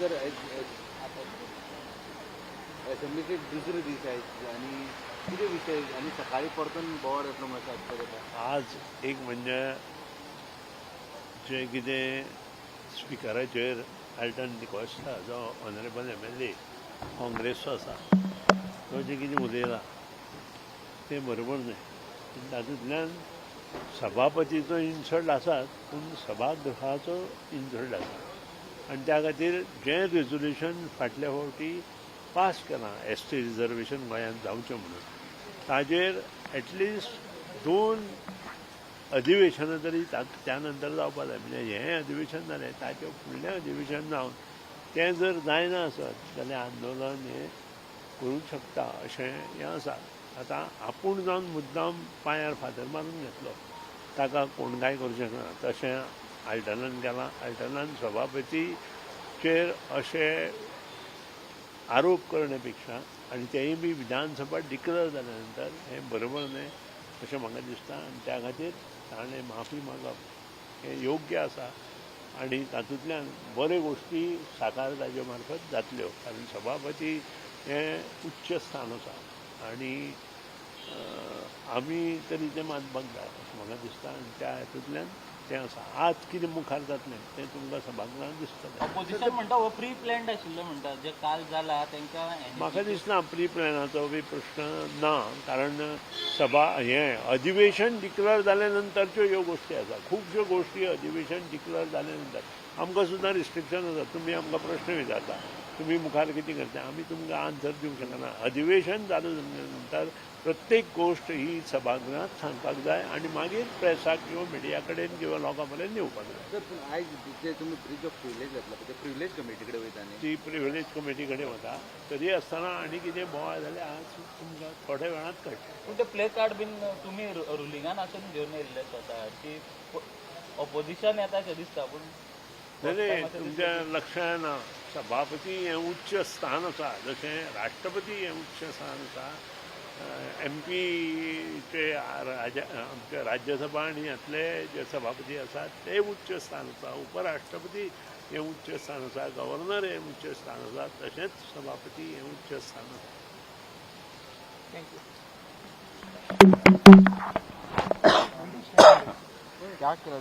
तर असेंब्लीचे दुसरे दीस आहेत आणि कितें विषय आनी सकाळी परतून बोवाड येतलो मातसो आज एक म्हणजे जे कितें स्पिकराचेर आल्टन डिकोस्टा जो ऑनरेबल एम एल ए काँग्रेसचो आसा तो जें कितें उलयला तें बरोबर न्हय पूण तातूंतल्यान सभापतीचो इन्सल्ट आसात पूण सभागृहाचो इन्सल्ट आसा आनी त्या खातीर जें रेजोल्युशन फाटल्या फावटी पास केलां एस टी रिजर्वेशन गोंयांत जावचें म्हणून. ताजेर एटलिस्ट दोन अधिवेशनां तरी त्या नंतर जावपाक जाय. म्हणजे हें अधिवेशन जालें ताचें फुडलें अधिवेशन जावन तें जर जायना आसत जाल्यार आंदोलन हें करूंक शकता अशें हें आसा आतां आपूण जावन मुद्दाम पांयार फातर मारून घेतलो. ताका कोण कांय करूं शकना तशें आल्टनान केलां सभापती सभापतीचेर अशें आरोप करणे पेक्षा आनी बी विधानसभा डिक्लेअर जाल्या नंतर हें बरोबर न्हय अशें म्हाका दिसता. आनी त्या खातीर ताणें माफी मागप हें योग्य आसा आनी तातूंतल्यान बऱ्यो गोश्टी साकार ताजे मार्फत जातल्यो. कारण सभापती हें उच्च स्थान आसा आनी आमी तरी तें मानपाक जाय अशें म्हाका दिसता. आनी त्या हातूंतल्यान तें आसा आज कितें मुखार जातलें तें तुमकां सभागृहांत दिसतलें ऑपोजिशन म्हणटा हो प्री प्लॅन्ड आशिल्लो म्हणटा जे काल जाला तांकां म्हाका दिसना प्री प्लॅनाचो बी प्रश्न ना. कारण सभा हें अधिवेशन डिक्लेअर जाल्या नंतरच्यो ह्यो गोश्टी आसा खुबश्यो गोश्टी अधिवेशन डिक्लेअर जाल्या नंतर आमकां सुद्दां रिस्ट्रिक्शन आसा तुमी आमकां प्रश्न विचारता. तुमी मुखार कितें करता? आमी तुमकां आन्सर दिवंक शकना अधिवेशन जालें नंतर प्रत्येक गोश्ट ही सभागृहांत सांगपाक जाय आनी मागीर प्रेसाक किंवा मिडिया कडेन किंवा लोकां पर्यंत येवपाक जाय तर पूण आयज जे तुमी ब्रीज ऑफ प्रिविलेज घातला ते प्रिविलेज कमिटी कडेन वयता न्ही ती प्रिव्हिलेज कमिटी कडेन वता तरी आसतना आनी कितें बोवाळ जाल्यार आज तुमकां थोड्या वेळांत कळटलें पूण ते प्ले कार्ड बीन तुमी रुलिंगान आसून घेवन येयल्ले स्वता. ती ऑपोजिशन येता अशें दिसता पूण नाही नाही तुमच्या लक्षात ना सभापती हें उच्च स्थान आसा जशें राष्ट्रपती हें उच्च स्थान आसा एम पीचे राजा आमच्या राज्यसभा आनी हातले जे सभापती आसात ते उच्च स्थान आसा उपराष्ट्रपती हें उच्च स्थान आसा गव्हर्नर हें उच्च स्थान आसा तशेंच सभापती हें उच्च स्थान आसा क्या केला